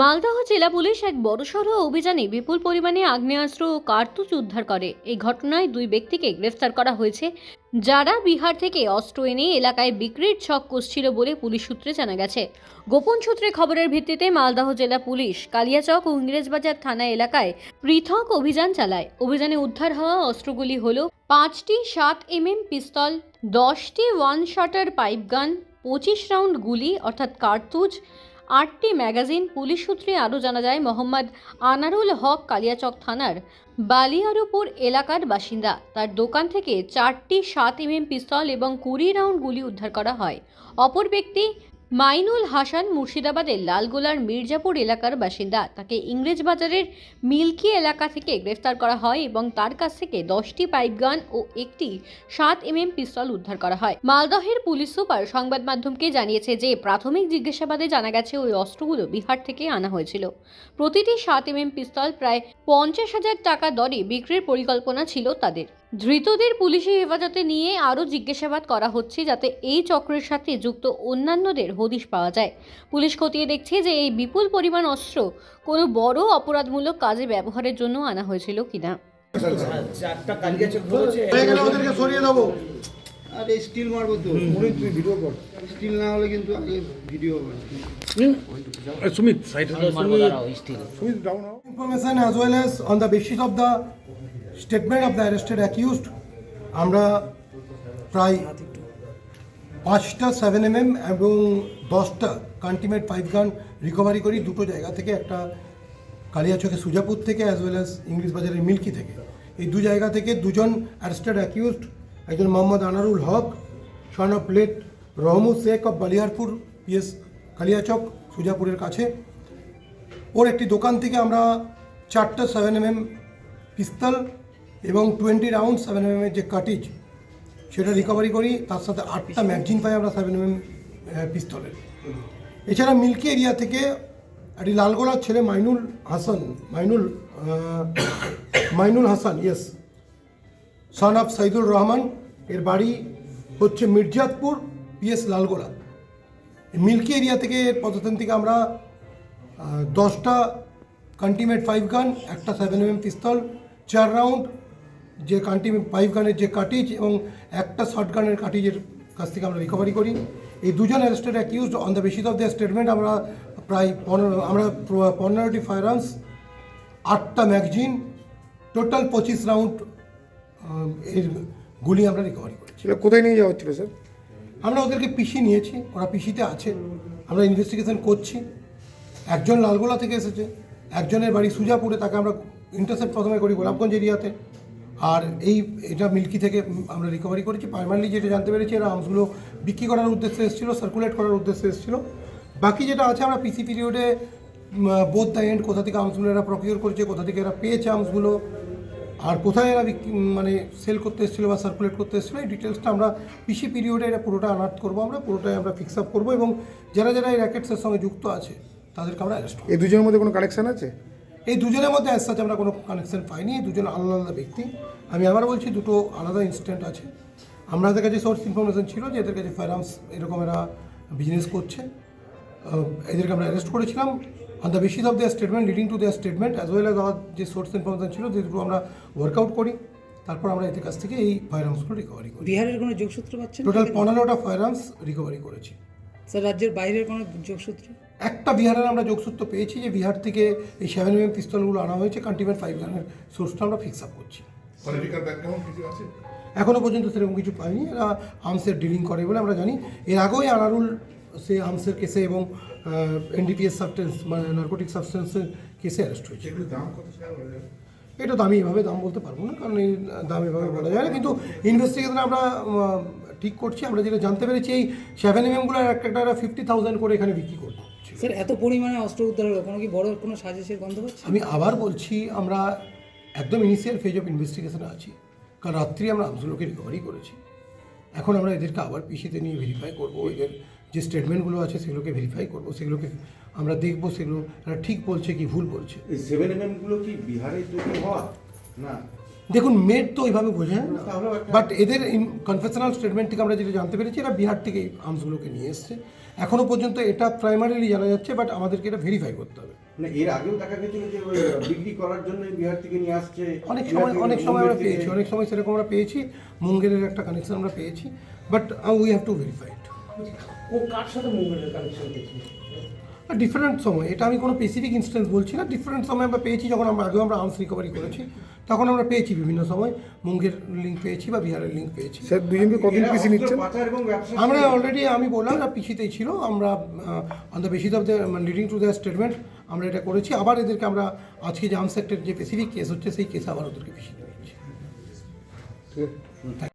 মালদহ জেলা পুলিশ এক বড়সড় অভিযানে বিপুল পরিমাণে আগ্নেয়াস্ত্র ও কার্তুজ উদ্ধার করে। এই ঘটনায় দুই ব্যক্তিকে গ্রেফতার করা হয়েছে। যারা বিহার থেকে অস্ত্র এনে এলাকায় বিক্রির ছক কষছিল বলে পুলিশ সূত্রে জানা গেছে। গোপন সূত্রে খবরের ভিত্তিতে মালদহ জেলা পুলিশ কালিয়াচক ও ইংরেজবাজার থানা এলাকায় পৃথক অভিযান চালায়। অভিযানে উদ্ধার হওয়া অস্ত্রগুলি হল পাঁচটি সাত এমএম পিস্তল, দশটি ওয়ান শটার পাইপ গান, পঁচিশ রাউন্ড গুলি, অর্থাৎ কার্তুজ আটটি ম্যাগাজিন পুলিশ সূত্রে আরও জানা যায়, মোহাম্মদ আনারুল হক কালিয়াচক থানার বালিয়ারুপুর এলাকার বাসিন্দা। তার দোকান থেকে চারটি সাত এমএম পিস্তল এবং কুড়ি রাউন্ড গুলি উদ্ধার করা হয়। অপর ব্যক্তি মাইনুল হাসান মুর্শিদাবাদের লালগোলার মির্জাপুর এলাকার বাসিন্দা। তাকে ইংরেজ বাজারের মিল্কি এলাকা থেকে গ্রেফতার করা হয় এবং তার কাছ থেকে দশটি পাইপ গান ও একটি সাত এমএম পিস্তল উদ্ধার করা হয়। মালদহের পুলিশ সুপার সংবাদ মাধ্যমকে জানিয়েছে যে, প্রাথমিক জিজ্ঞাসাবাদে জানা গেছে, ওই অস্ত্রগুলো বিহার থেকে আনা হয়েছিল। প্রতিটি সাত এমএম পিস্তল প্রায় পঞ্চাশ হাজার টাকা দরে বিক্রির পরিকল্পনা ছিল তাদের। ধৃতদের পুলিশি হেফাজতে নিয়ে আরও জিজ্ঞাসাবাদ করা হচ্ছে যাতে এই চক্রের সাথে যুক্ত অন্যান্যদের হদিশ পাওয়া যায়। পুলিশ খতিয়ে দেখছে যে এই বিপুল পরিমাণ অস্ত্র কোনো বড় অপরাধমূলক কাজে ব্যবহারের জন্য আনা হয়েছিল কিনা। চারটা কালিয়া চোখ ধরেছে গেলে ওদেরকে সরিয়ে দেবো। আরে স্টিল মারবো তো। মুড়ি তুই ভিডিও কর। স্টিল না হলে কিন্তু আগে ভিডিও হবে না। Sumit down as well as on the basis of the of the arrested accused, আমরা প্রায় পাঁচটা সেভেন এম এম এবং দশটা কান্টিমেট ফাইভ গান রিকভারি করি। দুটো জায়গা থেকে, একটা কালিয়াচকে সুজাপুর থেকে অ্যাজ ওয়েল অ্যাজ ইংলিশ বাজারের মিল্কি থেকে। এই দু জায়গা থেকে দুজন অ্যারেস্টেড অ্যাকিউজড একজন Mohammad Anarul Haque, son of late Rahmud Sheikh of Baliyarpur PS Kaliachak সুজাপুরের কাছে। ওর একটি দোকান থেকে আমরা চারটা সেভেন এম এম পিস্তল এবং টোয়েন্টি রাউন্ড সেভেন এম যে কাটিজ সেটা রিকভারি করি, তার সাথে আটটা ম্যাগজিন পাই আমরা সেভেন এম এম পিস্তলের এছাড়া মিল্কি এরিয়া থেকে একটি লালগোলার ছেলে Mainul Hasan, Mainul Mainul Hasan yes son of Saidur Rahman, এর বাড়ি হচ্ছে মির্জাতপুর পিএস লালগোলা। মিল্কি এরিয়া থেকে এর পদার্থন থেকে আমরা দশটা কান্টিমেট ফাইভ গান একটা সেভেন এম পিস্তল চার রাউন্ড যে কান্টিমেট ফাইভ গানের যে কাটিজ এবং একটা শর্ট গানের কাটিজের কাছ থেকে আমরা রিকভারি করি। এই দুজন arrested accused on the basis of the statement আমরা প্রায় পনেরো আমরা পনেরোটি ফায়ার আর্মস আটটা ম্যাগজিন টোটাল পঁচিশ রাউন্ড এর গুলি আমরা রিকভারি করি সেটা কোথায় নিয়ে যাওয়া হচ্ছিল স্যার? আমরা ওদেরকে পিসি নিয়েছি ওরা পিসিতে আছে। আমরা ইনভেস্টিগেশন করছি। একজন লালগোলা থেকে এসেছে একজনের বাড়ি সুজাপুরে তাকে আমরা ইন্টারসেপ্ট প্রথমে করি গোলাপগঞ্জ এরিয়াতে। আর এই, এটা মিল্কি থেকে আমরা রিকভারি করেছি। প্রাইমারলি যেটা জানতে পেরেছি, এরা আর্মসগুলো বিক্রি করার উদ্দেশ্যে এসেছিল সার্কুলেট করার উদ্দেশ্যে এসেছিল। বাকি যেটা আছে, আমরা পিসি পিরিয়ডে বোধ দ্য এন্ড কোথা থেকে আর্মসগুলো এরা প্রকিউর করেছে, কোথা থেকে এরা পেয়েছে আর্মসগুলো আর কোথায় এরা মানে সেল করতে এসেছিল বা সার্কুলেট করতে এসেছিল, এই ডিটেলসটা আমরা পিসি পিরিয়ডে এটা পুরোটা আনার্ট করব আমরা, পুরোটাই আমরা ফিক্স আপ করব এবং যারা যারা এই র্যাকেটসের সঙ্গে যুক্ত আছে, তাদেরকে আমরা অ্যারেস্ট এই দুজনের মধ্যে কোনো কানেকশন আছে? এই দুজনের মধ্যে অ্যাজ সাচ আমরা কোনো কানেকশন পাইনি এই দুজন আলাদা আলাদা ব্যক্তি। আমি আবার বলছি দুটো আলাদা ইনস্ট্যান্ট আছে। আমাদের কাছে সোর্স ইনফরমেশন ছিল যে এদের কাছে ফায়ারআর্মস এরকম এরা বিজনেস করছে। এদেরকে আমরা অ্যারেস্ট করেছিলাম। On the basis of their statement leading to their statement as well as আমার যে সোর্স ইনফরমেশন ছিল যে দুটো আমরা ওয়ার্কআউট করি তারপর আমরা এদের কাছ থেকে এই ফায়ারআর্মসগুলো রিকভারি করি। বিহারের কোনো যোগসূত্র পাচ্ছেন টোটাল পনেরোটা ফায়ারআর্মস রিকভারি করেছি। স্যার রাজ্যের বাইরের কোনো যোগসূত্র? একটা বিহারের আমরা যোগসূত্র পেয়েছি যে বিহার থেকে এই সেভেন এম পিস্তলগুলো আনা হয়েছে কান্টিমেন্ট ফাইভ গানের সোর্সটা আমরা ফিক্স আপ করছি। এখনও পর্যন্ত সেরকম কিছু পাইনি। এরা আর্মসের ডিলিং করে বলে আমরা জানি। এর আগেই আনারুল সে আর্মসের কেসে এবং এনডিপিএস সাবস্টেন্স মানে নার্কোটিক সাবস্টেন্সের কেসে অ্যারেস্ট হয়েছে। হয়ে এটা দামি এভাবে দাম বলতে পারব না কারণ এই দাম এভাবে বলা যায় না। কিন্তু ইনভেস্টিগেশন আমরা ঠিক করছি। আমরা যেটা জানতে পেরেছি এই সেভেন এম এমগুলো একটা একটা ফিফটি থাউজেন্ড করে এখানে বিক্রি করব। স্যার এত পরিমাণে অস্ত্র উদ্ধার হলো কোনো কি বড় কোনো সাজেশের গন্ধ পাচ্ছে আমি আবার বলছি আমরা একদম ইনিশিয়াল ফেজ অফ ইনভেস্টিগেশনে আছি। কারণ রাত্রি আমরা আমসগুলোকে রিকভারি করেছি। এখন আমরা এদেরকে আবার পিসিতে নিয়ে ভেরিফাই করব এদের যে স্টেটমেন্টগুলো আছে সেগুলোকে ভেরিফাই করব সেগুলোকে আমরা দেখব সেগুলো ঠিক বলছে কি ভুল বলছে। এই সেভেন এম এম কি বিহারে তৈরি হওয়া? না। দেখুন মেড তো ওইভাবে বোঝে বাট এদের কনফেশনাল স্টেটমেন্ট থেকে আমরা যেটা জানতে পেরেছি এরা বিহার থেকে এই আর্মসগুলোকে নিয়ে এসছে। এখনও পর্যন্ত এটা প্রাইমারিলি জানা যাচ্ছে বাট আমাদেরকে এটা ভেরিফাই করতে হবে। মানে এর আগেও দেখা গেছিল যে বিক্রি করার জন্য বিহার থেকে নিয়ে আসছে। অনেক সময় অনেক সময় আমরা পেয়েছি অনেক সময় সেরকম আমরা পেয়েছি মুঙ্গেরের একটা কানেকশন আমরা পেয়েছি but we have to verify it ও কার সাথে মুভমেন্টের কানেকশন পেয়েছে ডিফারেন্ট সময়। এটা আমি কোনো স্পেসিফিক ইনস্টেন্স বলছি না। ডিফারেন্ট সময় আমরা পেয়েছি যখন আমরা আগেও আমরা আর্মস রিকভারি করেছি। তখন আমরা পেয়েছি বিভিন্ন সময়। মুঙ্গের লিঙ্ক পেয়েছি বা বিহারের লিঙ্ক পেয়েছি। স্যার দুজনকে নিচ্ছেন? আমরা অলরেডি আমি বললাম না পিছিতেই ছিল। আমরা on the basis of the leading to the statement আমরা এটা করেছি। আবার এদেরকে আমরা আজকে যে আর্মস অ্যাক্টের যে স্পেসিফিক কেস হচ্ছে সেই কেস আবার ওদেরকে পিছিয়ে আছে।